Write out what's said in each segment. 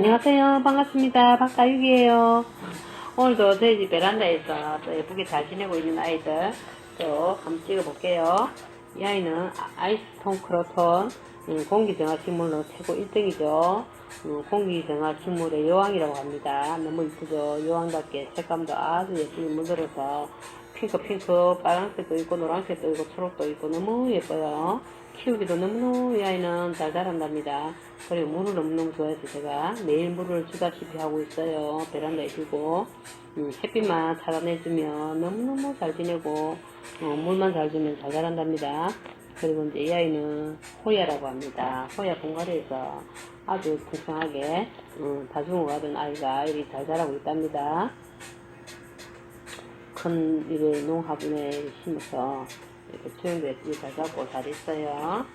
안녕하세요. 반갑습니다. 박다육이에요. 오늘도 저희 집 베란다에서 또 예쁘게 잘 지내고 있는 아이들 또 한번 찍어볼게요. 이 아이는 아- 아이스톤 크로톤 음, 공기정화 식물로 최고 1등이죠. 음, 공기정화 식물의 여왕이라고 합니다. 너무 이쁘죠. 여왕답게 색감도 아주 예쁘게 물들어서 핑크 핑크 빨간색도 있고 노란색도 있고 초록도 있고 너무 예뻐요. 키우기도 너무너무 이 아이는 잘 자란답니다. 그리고 물을 너무너무 좋아해서 제가 매일 물을 주다시피 하고 있어요. 베란다에 두고 음, 햇빛만 차단해주면 너무너무 잘 지내고 어, 물만 잘 주면 잘 자란답니다. 그리고 이제 이 아이는 호야라고 합니다. 호야 봉가리에서 아주 풍성하게 음, 다중을 하던 아이가 이리 잘 자라고 있답니다. 큰 이래 농화분에 심어서 이렇게 잘 잡고 잘 있어요.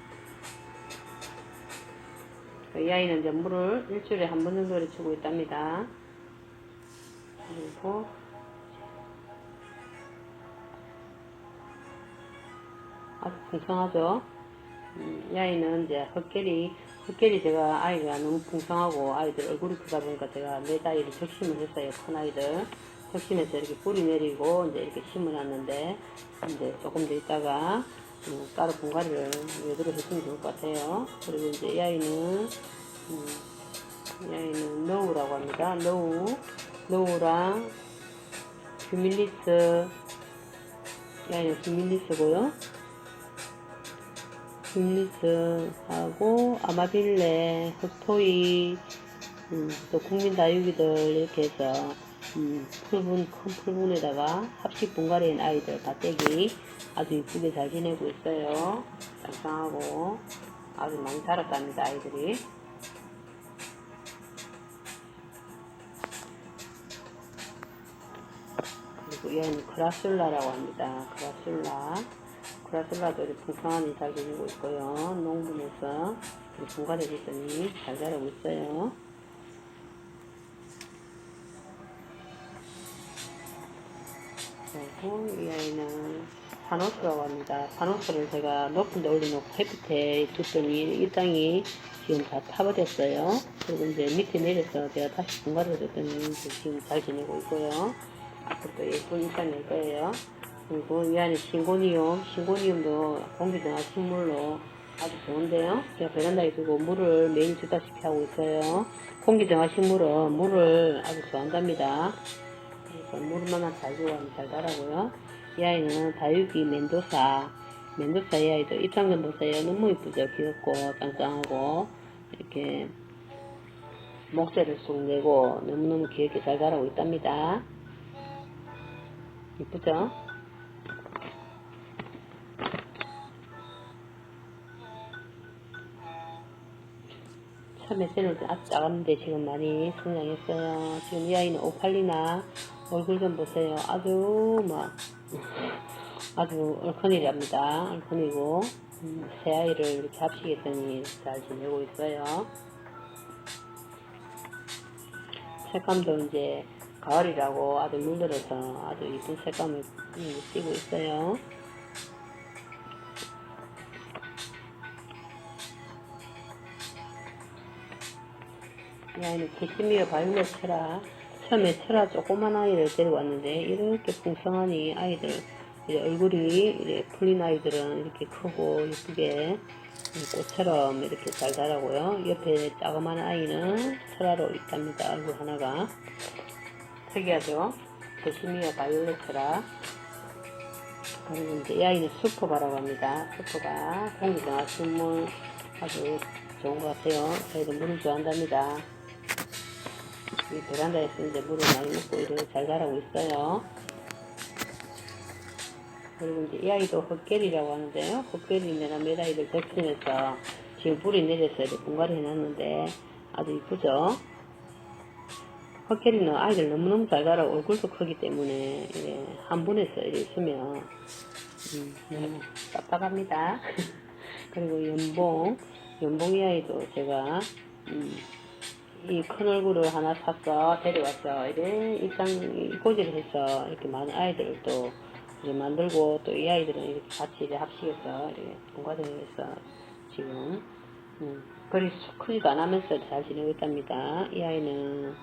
이 아이는 이제 물을 일주일에 한 번 정도를 주고 있답니다. 그리고 아주 풍성하죠. 음, 이 아이는 이제 헛개리, 헛개리 제가 아이가 너무 풍성하고 아이들 얼굴이 크다 보니까 제가 몇 아이를 적심을 했어요. 큰 아이들. 적심해서 이렇게 뿌리 내리고 이제 이렇게 심어놨는데 이제 조금 더 있다가 음, 따로 분갈이를 외도로 했으면 좋을 것 같아요. 그리고 이제 이 아이는 음, 이 아이는 노우라고 합니다. 노우, 노우랑 뷰밀리스 이 아이는 뷰밀리스고요. 뷰밀리스하고 아마빌레, 흑토이, 음, 또 국민 다육이들 이렇게 해서 음, 풀분, 큰 풀분에다가 합식 분갈이인 아이들 다떼기 아주 이쁘게 잘 지내고 있어요. 짱짱하고 아주 많이 자랐답니다, 아이들이. 그리고 이 아이는 크라술라라고 합니다. 크라술라. 크라술라도 이렇게 풍성하니 잘 지내고 있고요. 농분에서 분갈이 했더니 잘 자라고 있어요. 그리고 이 아이는 파노스라고 합니다. 파노스를 제가 높은 데 올려놓고 햇빛에 뒀더니 이 땅이 지금 다 타버렸어요. 그리고 이제 밑에 내려서 제가 다시 분갈이를 줬더니 지금 잘 지내고 있고요. 앞으로 또 예쁜 이 땅일 거예요. 그리고 이 안에 신고니움, 신고니움도 공기정화 식물로 아주 좋은데요. 제가 베란다에 두고 물을 매일 주다시피 하고 있어요. 공기정화 식물은 물을 아주 좋아한답니다. 물만 잘 주고 하면 잘 자라고요. 이 아이는 다육이 멘도사, 멘도사 이 아이도 입장 좀 보세요. 너무 이쁘죠? 귀엽고 짱짱하고 이렇게 목재를 쑥 내고 너무너무 귀엽게 잘 자라고 있답니다. 이쁘죠? 처음에 쟤는 작았는데 지금 많이 성장했어요. 지금 이 아이는 오팔리나 얼굴 좀 보세요. 아주 막 아주 얼큰이랍니다. 얼큰이고 음, 새 아이를 이렇게 합식했더니 잘 지내고 있어요. 색감도 이제 가을이라고 아주 물들어서 아주 이쁜 색감을 음, 띄고 있어요. 이 아이는 캐시미어 바이올렛 철아 처음에 철아 조그만 아이를 데리고 왔는데 이렇게 풍성하니 아이들 얼굴이 이렇게 풀린 아이들은 이렇게 크고 예쁘게 꽃처럼 이렇게 잘 자라고요. 옆에 자그마한 아이는 철아로 있답니다. 얼굴 하나가 특이하죠. 캐시미어 바이올렛 철아 그리고 이제 이 아이는 슈퍼바라고 합니다. 슈퍼가 공기정화 식물 아주 좋은 것 같아요. 저희도 물을 좋아한답니다. 이 베란다에서 이제 물을 많이 먹고 이렇게 잘 자라고 있어요. 그리고 이제 이 아이도 헛개리라고 하는데요. 헛개리 내가 몇 아이들 덕심해서 지금 불이 내려서 이렇게 분갈이 해놨는데 아주 이쁘죠? 헛개리는 아이들 너무너무 잘 자라고 얼굴도 크기 때문에 이게 한 분에서 이렇게 있으면 음, 너무 깝깝합니다. 그리고 연봉, 연봉 이 아이도 제가 음, 이 큰 얼굴을 하나 사서 데려왔어. 이래 입장 고지를 해서 이렇게 많은 아이들을 또 이제 만들고 또 이 아이들은 이렇게 같이 이제 합식해서 이렇게 공과대에서 지금 음, 그리 쑥 크지도 않으면서 잘 지내고 있답니다. 이 아이는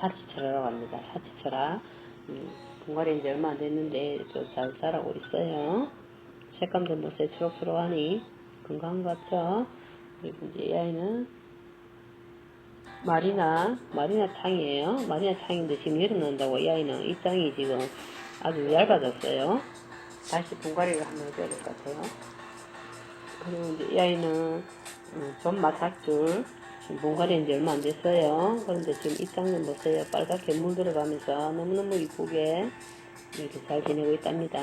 사치철이라고 합니다. 사치철아. 음, 분갈이 이제 얼마 안 됐는데 또 잘 자라고 있어요. 색감도 뭐새 초록초록하니 건강한 것 같죠? 그리고 이제 이 아이는 마리나, 마리나 창이에요. 마리나 창인데 지금 여름 난다고 이 아이는 이 땅이 지금 아주 얇아졌어요. 다시 분갈이를 한번 해줘야 될 것 같아요. 그리고 이제 이 아이는 음, 좀 마삭줄 지금 분갈이 이제 얼마 안 됐어요. 그런데 지금 이 땅은 보세요. 빨갛게 물 들어가면서 너무너무 이쁘게 이렇게 잘 지내고 있답니다.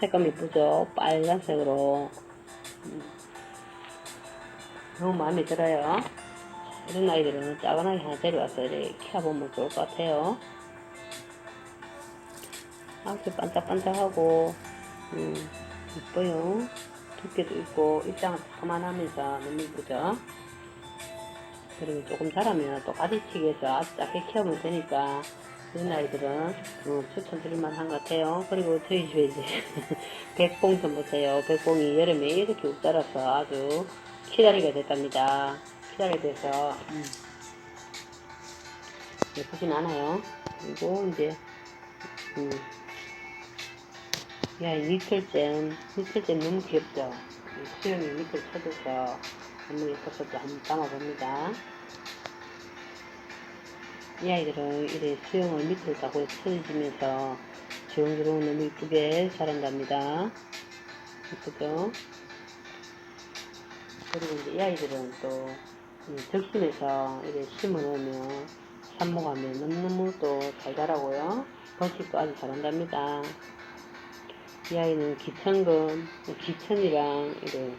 색감 이쁘죠? 빨간색으로. 음, 너무 마음에 들어요. 이런 아이들은 작은 아이 하나 데려와서 이렇게 키워보면 좋을 것 같아요. 아주 반짝반짝하고, 음, 이뻐요. 두께도 있고, 입장은 조그만하면서 너무 이쁘죠? 그리고 조금 자라면 또 가지치기해서 아주 작게 키우면 되니까, 이런 아이들은 어, 추천드릴만 한 것 같아요. 그리고 저희 집에 이제 백봉 좀 보세요. 백봉이 여름에 이렇게 욱 자라서 아주 키다리가 됐답니다. 키다리가 돼서 음, 예쁘진 않아요. 그리고 이제 음, 야, 이 니틀잼, 니틀잼 너무 귀엽죠? 이 수영이 니틀 쳐줘서 너무 예뻐서 또 한번 담아봅니다. 이 아이들은 이래 수영을 밑으로 타고 쳐지면서 주렁주렁 너무 이쁘게 자란답니다. 이쁘죠? 그리고 이제 이 아이들은 또 음, 적심에서 이렇게 심어 놓으면 삽목하면 너무너무 또 잘 자라고요. 번식도 아주 잘한답니다. 이 아이는 기천금, 기천이랑 이래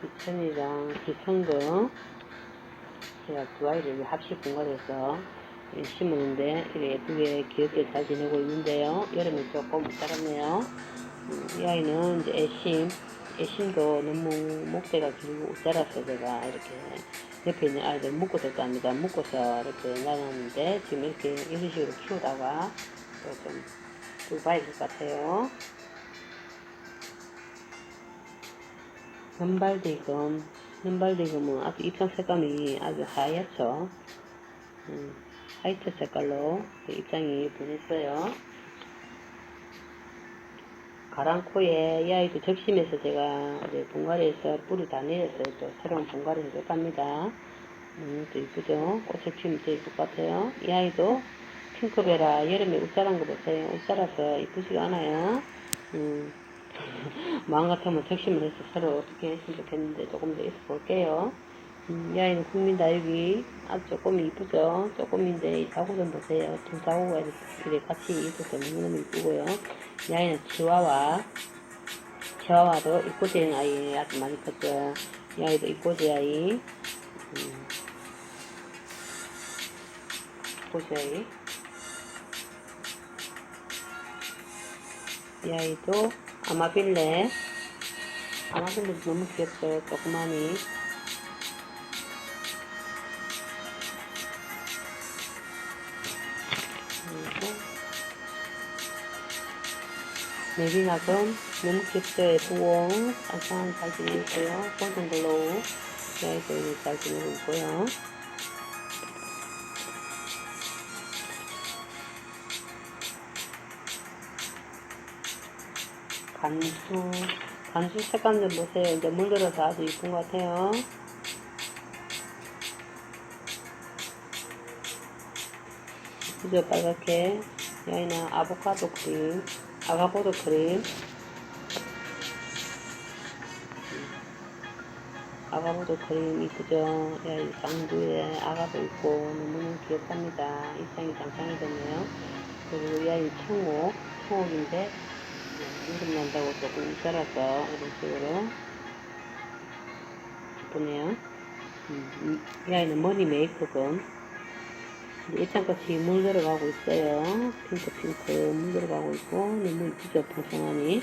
기천이랑 기천금 제가 두 아이를 합식 분갈해서 심었는데 이렇게 예쁘게 귀엽게 잘 지내고 있는데요. 여름에 조금 못 자랐네요. 음, 이 아이는 이제 애심, 애심도 너무 목대가 길고 못 자라서 제가 이렇게 옆에 있는 아이들 묶고 합니다. 묶어서 이렇게 놔놨는데 지금 이렇게 이런 식으로 키우다가 또좀 봐야 될 것 같아요. 연발대금, 연발대금은 아주 입장 색감이 아주 하얗죠. 음, 화이트 색깔로 그 입장이 변했어요. 가랑코에 이 아이도 적심해서 제가 이제 분갈이에서 뿌리 다 내렸어요. 또 새로운 분갈이를 해갑니다. 음, 또 이쁘죠? 꽃을 피우면 더 이쁠 것 같아요. 이 아이도 핑크베라 여름에 웃자란 거 보세요. 웃자라서 이쁘지가 않아요. 음, 마음 같으면 적심을 해서 새로 어떻게 했으면 좋겠는데 조금 더 있어 볼게요. 음, 이 아이는 국민다육이 아주 조금 이쁘죠? 조금인데 이 자구 좀 보세요. 두 자구가 이렇게 같이 있어서 너무너무 이쁘고요. 이 아이는 치와와 치와와도 이꼬지인 아이 아주 많이 컸죠. 이 아이도 이꼬지 아이 음, 이꼬지 아이 이 아이도 아마빌레 아마빌레도 너무 귀엽죠 조그마니 너무 귀엽죠 예쁘고 아상 잘 지내고 있고요 골든글로우 이 아이도 이렇게 잘 지내고 있고요 간수, 간수 색감 좀 보세요. 이제 물들어서 아주 이쁜 것 같아요. 그죠 빨갛게. 여기는 아보카도 크림, 아가보도 크림. 아가보도 크림 이쁘죠? 여기 쌍두에 아가도 있고 너무너무 귀엽답니다. 입장이 장창이 됐네요. 그리고 여기 청옥, 청옥인데 이름 난다고 조금 자라서 이런 식으로 예쁘네요. 음, 이 아이는 머리 메이크업 은 일장같이 물 들어가고 있어요. 핑크 핑크 물 들어가고 있고 너무 이쁘죠 풍성하니.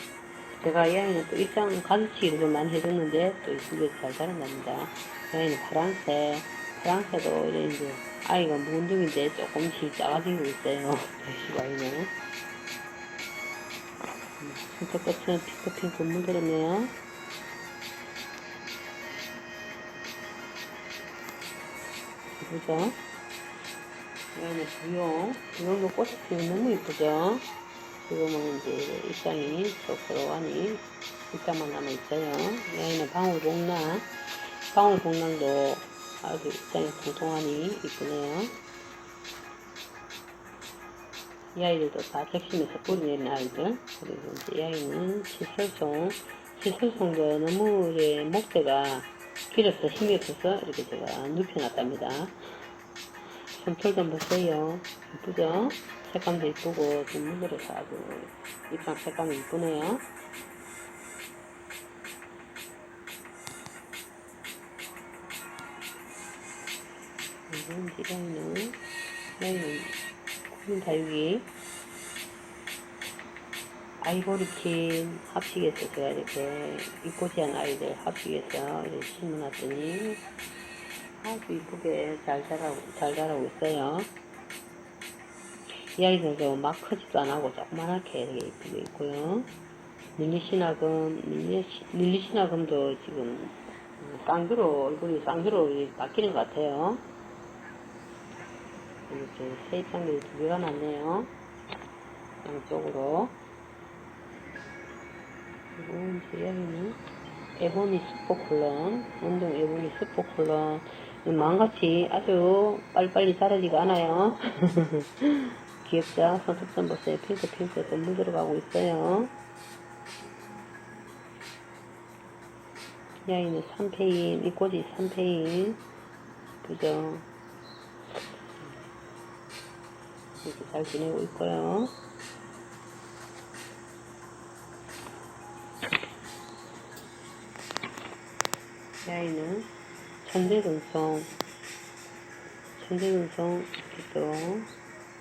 제가 이 아이는 또 일장 가지치기를 좀 많이 해줬는데 또 이쁘게 잘 자란답니다. 이 아이는 파란색 파란색으로 이런 이제 아이가 묵은둥인데 조금씩 작아지고 있어요. 이 아이는. 손톱끝은 핑크 핑크 물 들었네요. 그죠? 여기는 부용. 부용도 꽃이 피면 너무 이쁘죠? 지금은 이제 입장이 쏙쏙하니 입장만 남아있어요. 여기는 방울복랑. 방울복랑도 아주 입장이 통통하니 이쁘네요. 이 아이들도 다 적심해서 뿌리내는 아이들. 그리고 이제 이 아이는 시설송. 시설송도 너무 이제 목대가 길어서 힘이 없어서 이렇게 제가 눕혀놨답니다. 솜털 좀 보세요. 이쁘죠? 색감도 이쁘고 좀 물들어서 아주 입장 색감이 이쁘네요. 이건 디자인은 여기는 구름 다육이 아이보리 킨 합식해서 제가 이렇게 이쁘지한 아이들 합식해서 이렇게 심어놨더니 아주 이쁘게 잘 자라고, 잘 자라고 있어요. 이 아이들도 막 크지도 않고 조그만하게 이렇게 이쁘게 있고요. 릴리시나금, 릴리시, 릴리시나금도 지금 쌍두로, 얼굴이 쌍두로 바뀌는 것 같아요. 이렇게 세입장들이 두 개가 났네요. 양쪽으로. 그리고 이제 여기는 에보니 스포콜론, 운동 에보니 스포콜론. 마음같이 아주 빨리빨리 자라지가 않아요. 귀엽죠? 손톱 좀 보세요. 핑크 핑크 좀 물들어가고 있어요. 이 아이는 3페인, 이 꽃이 3페인. 그죠? 이렇게 잘 지내고 있고요. 천재근성, 천재근성 이렇게 또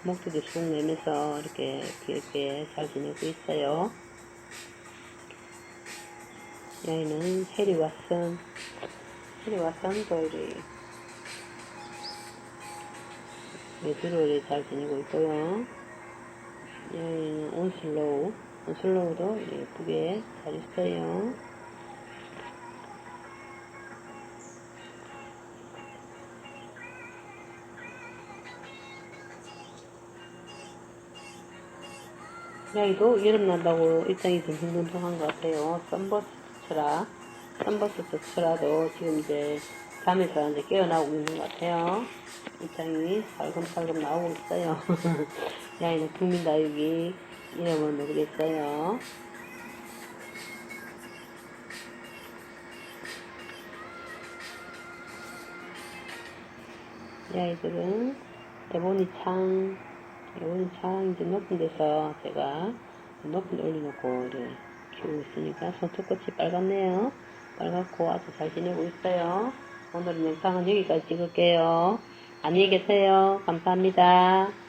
목도도 쑥 내면서 이렇게 귀엽게 잘 지내고 있어요. 이 아이는 해리 왓슨, 해리 왓슨도 이렇게 메드로를 잘 지내고 있고요. 이 아이는 온슬로우, 온슬로우도 예쁘게 잘 있어요. 이 아이도 여름 난다고 입장이 듬성듬성한 것 같아요. 썬버스트라, 썬버스트라도 지금 이제 잠에서 이제 깨어나오고 있는 것 같아요. 입장이 살금살금 나오고 있어요. 이 아이는 국민다육이 이름을 모르겠어요. 이 아이들은 대본이 창, 대본이 창 이제 높은 데서 제가 높은 데 올려놓고 키우고 있으니까 손톱끝이 빨갛네요. 빨갛고 아주 잘 지내고 있어요. 오늘 영상은 여기까지 찍을게요. 안녕히 계세요. 감사합니다.